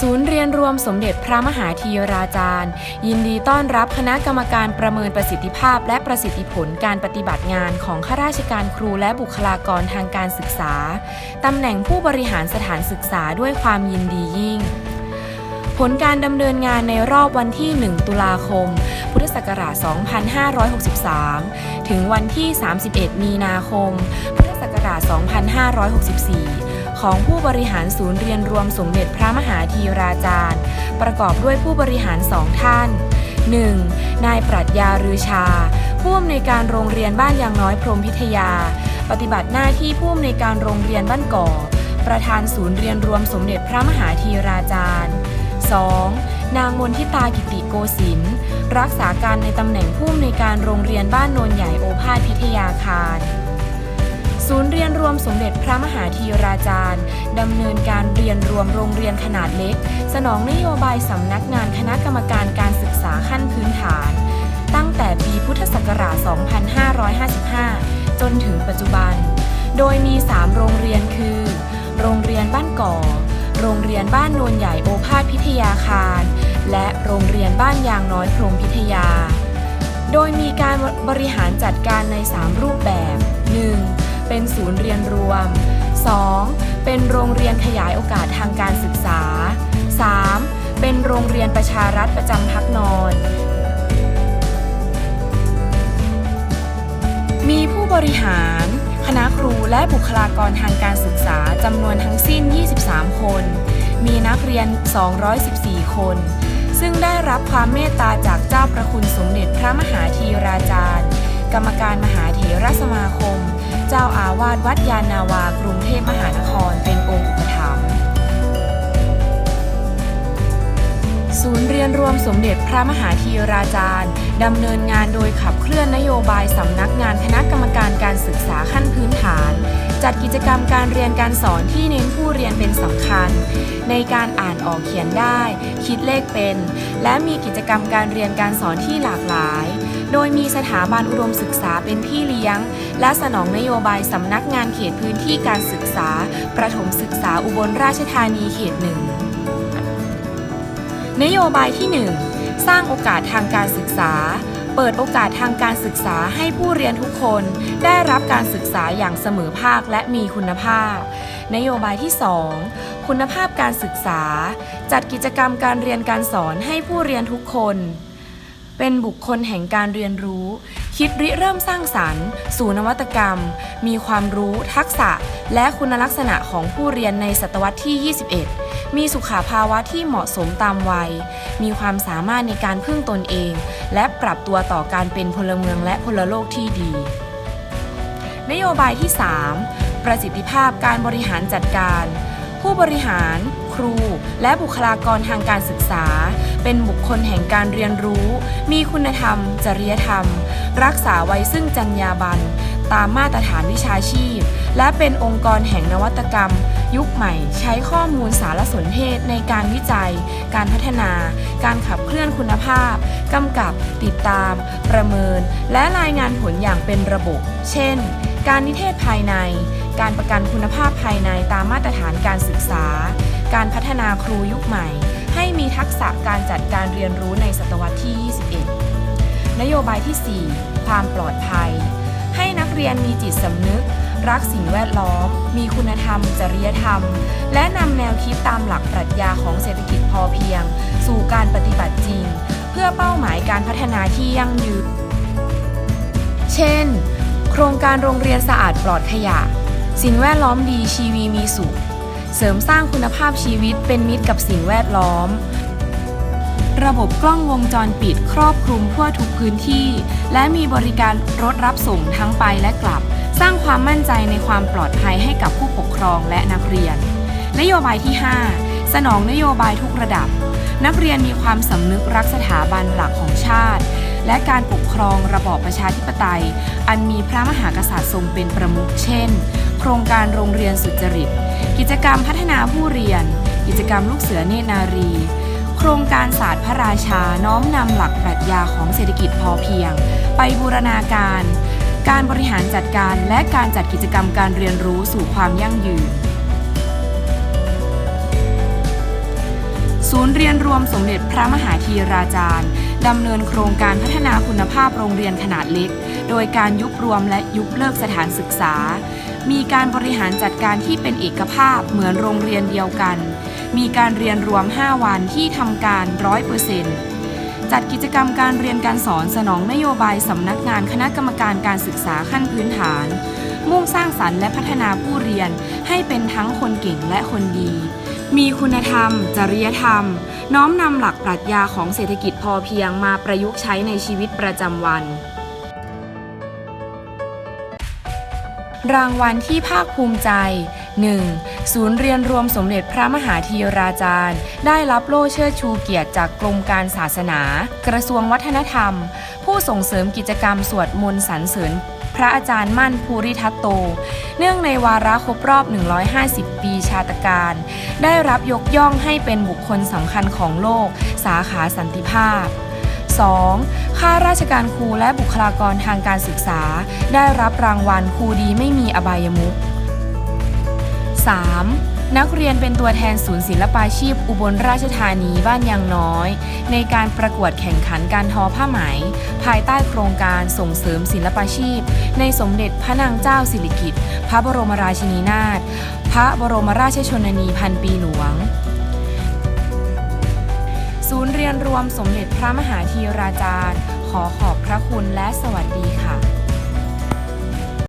ศูนย์เรียนรวมสมเด็จพระมหาธีราจารย์ ยินดีต้อนรับคณะกรรมการประเมินประสิทธิภาพ และประสิทธิผลการปฏิบัติงานของข้าราชการครูและบุคลากรทางการศึกษาตำแหน่งผู้บริหารสถานศึกษาด้วยความยินดียิ่ง ผลการดำเนินงานในรอบวันที่ 1 ตุลาคม พุทธศักราช 2563 ถึงวันที่ 31 มีนาคม พุทธศักราช 2564 ของผู้บริหารศูนย์เรียนรวมสมเด็จพระมหาธีราจารย์ ประกอบด้วยผู้บริหารสองท่าน 1. นายปรัชญารือชา ผู้อำนวยการโรงเรียนบ้านยางน้อยพรมพิทยา ปฏิบัติหน้าที่ผู้อำนวยการโรงเรียนบ้านก่อ ประธานศูนย์เรียนรวมสมเด็จพระมหาธีราจารย์ 2. นางมนทิตากิติโกศินทร์รักษาการในตำแหน่งผู้อำนวยการโรงเรียนบ้านโนนใหญ่โอภาสพิทยาคาร ศูนย์เรียนรวมสมเด็จพระมหาธีราจารย์ ดำเนินการเรียนรวมโรงเรียนขนาดเล็ก สนองนโยบายสำนักงานคณะกรรมการการศึกษาขั้นพื้นฐาน ตั้งแต่ปีพุทธศักราช 2555 จนถึงปัจจุบัน โดยมี 3 โรงเรียนคือ โรงเรียนบ้านก่อ โรงเรียนบ้านโนนใหญ่โอภาสพิทยาคาร และโรงเรียนบ้านยางน้อยพรมพิทยา โดยมีการบริหารจัดการใน 3 รูปแบบ 1. เป็นศูนย์เรียนรวม 2. เป็นโรงเรียนขยายโอกาสทางการศึกษา 3. เป็นโรงเรียนประชารัฐประจำพักนอน มีผู้บริหาร คณะครูและบุคลากรทางการศึกษาจำนวนทั้งสิ้น 23 คน มีนักเรียน 214 คน ซึ่งได้รับความเมตตาจากเจ้าประคุณสมเด็จพระมหาธีราจารย์ กรรมการมหา รสมาคม เจ้าอาวาสวัดยานนาวากรุงเทพมหานครเป็นองค์ ศูนย์เรียนรวมสมเด็จพระมหาธีราจารย์ดำเนินงานโดยขับเคลื่อนนโยบายสำนักงานคณะกรรมการการศึกษาขั้นพื้นฐาน จัดกิจกรรมการเรียนการสอนที่เน้นผู้เรียนเป็นสำคัญ ในการอ่านออกเขียนได้ คิดเลขเป็น และมีกิจกรรมการเรียนการสอนที่หลากหลาย โดยมีสถาบันอุดมศึกษาเป็นพี่เลี้ยง และสนองนโยบายสำนักงานเขตพื้นที่การศึกษา ประถมศึกษาอุบลราชธานีเขตหนึ่ง นโยบายที่ 1 สร้างโอกาสทางการศึกษา เปิดโอกาสทางการศึกษาให้ผู้เรียนทุกคน ได้รับการศึกษาอย่างเสมอภาคและมีคุณภาพ นโยบายที่ 2 คุณภาพการศึกษา จัดกิจกรรมการเรียนการสอนให้ผู้เรียนทุกคน เป็นบุคคลแห่งการเรียนรู้ คิดริเริ่มสร้างสรรค์ สู่นวัตกรรม มีความรู้ ทักษะ และคุณลักษณะของผู้เรียนในศตวรรษที่ 21 มีสุขภาวะที่เหมาะสมตามวัย มีความสามารถในการพึ่งตนเอง และปรับตัวต่อการเป็นพลเมืองและพลโลกที่ดี นโยบายที่ 3 ประสิทธิภาพการบริหารจัดการ ผู้บริหาร ครู และบุคลากรทางการศึกษา เป็นบุคคลแห่งการเรียนรู้ มีคุณธรรม จริยธรรม รักษาไว้ซึ่งจรรยาบรรณตามมาตรฐานวิชาชีพ และเป็นองค์กรแห่งนวัตกรรม ยุคใหม่ใช้ข้อมูลสารสนเทศในการวิจัย การพัฒนา การขับเคลื่อนคุณภาพ กำกับ ติดตาม ประเมิน และรายงานผลอย่างเป็นระบบ เช่น การนิเทศภายใน การประกันคุณภาพภายในตามมาตรฐานการศึกษา การพัฒนาครูยุคใหม่ ให้มีทักษะการจัดการเรียนรู้ในศตวรรษที่ 21 นโยบายที่ 4 ความปลอดภัย ให้นักเรียนมีจิตสำนึก รักสิ่งแวดล้อม มีคุณธรรม จริยธรรม และนำแนวคิดตามหลักปรัชญาของเศรษฐกิจพอเพียง สู่การปฏิบัติจริง เพื่อเป้าหมายการพัฒนาที่ยั่งยืน เช่น โครงการโรงเรียนสะอาดปลอดขยะ สิ่งแวดล้อมดีชีวีมีสุข เสริมสร้างคุณภาพชีวิตเป็นมิตรกับสิ่งแวดล้อม ระบบกล้องวงจรปิดครอบคลุมทั่วทุกพื้นที่ และมีบริการรถรับส่งทั้งไปและกลับ สร้างความมั่นใจในความปลอดภัยให้กับผู้ปกครองและนักเรียน นโยบายที่ 5 สนองนโยบายทุกระดับ นักเรียนมีความสำนึกรักสถาบันหลักของชาติ และการปกครองระบอบประชาธิปไตย อันมีพระมหากษัตริย์ทรงเป็นประมุขเช่น โครงการโรงเรียนสุจริต กิจกรรมพัฒนาผู้เรียน กิจกรรมลูกเสือเนตรนารี โครงการศาสตร์พระราชาน้อมนำหลักปรัชญาของเศรษฐกิจพอเพียง ไปบูรณาการ การบริหารจัดการและการจัดกิจกรรมการเรียนรู้สู่ความยั่งยืน ศูนย์เรียนรวมสมเด็จพระมหาธีราจารย์ดำเนินโครงการพัฒนาคุณภาพโรงเรียนขนาดเล็ก โดยการยุบรวมและยุบเลิกสถานศึกษา มีการบริหารจัดการที่เป็นเอกภาพเหมือนโรงเรียนเดียวกัน มีการเรียนรวม 5 วันที่ทำการ 100%จัดกิจกรรมการเรียนการสอนสนองนโยบายสำนักงานคณะกรรมการการศึกษาขั้นพื้นฐาน มุ่งสร้างสรรค์และพัฒนาผู้เรียนให้เป็นทั้งคนเก่งและคนดี มีคุณธรรม จริยธรรม น้อมนำหลักปรัชญาของเศรษฐกิจพอเพียงมาประยุกต์ใช้ในชีวิตประจำวัน รางวัลที่ภาคภูมิใจ 1. ศูนย์เรียนรวมสมเด็จพระมหาธีราจารย์ ได้รับโล่เชิดชูเกียรติจากกรมการศาสนา กระทรวงวัฒนธรรม ผู้ส่งเสริมกิจกรรมสวดมนต์สรรเสริญพระอาจารย์มั่นภูริทัตโต เนื่องในวาระครบรอบ 150 ปีชาตการ ได้รับยกย่องให้เป็นบุคคลสำคัญของโลก สาขาสันติภาพ 2. ข้าราชการครูและบุคลากรทางการศึกษา ได้รับรางวัลครูดีไม่มีอบายมุข 3. นักเรียนเป็นตัวแทนศูนย์ศิลปาชีพ อุบลราชธานีบ้านยางน้อย ในการประกวดแข่งขันการทอผ้าไหม ภายใต้โครงการส่งเสริมศิลปาชีพ ในสมเด็จพระนางเจ้าสิริกิติ์พระบรมราชินีนาถพระบรมราชชนนีพันปีหลวง ศูนย์เรียนรวมสมเด็จพระมหาธีราจารย์ ขอขอบพระคุณและสวัสดีค่ะ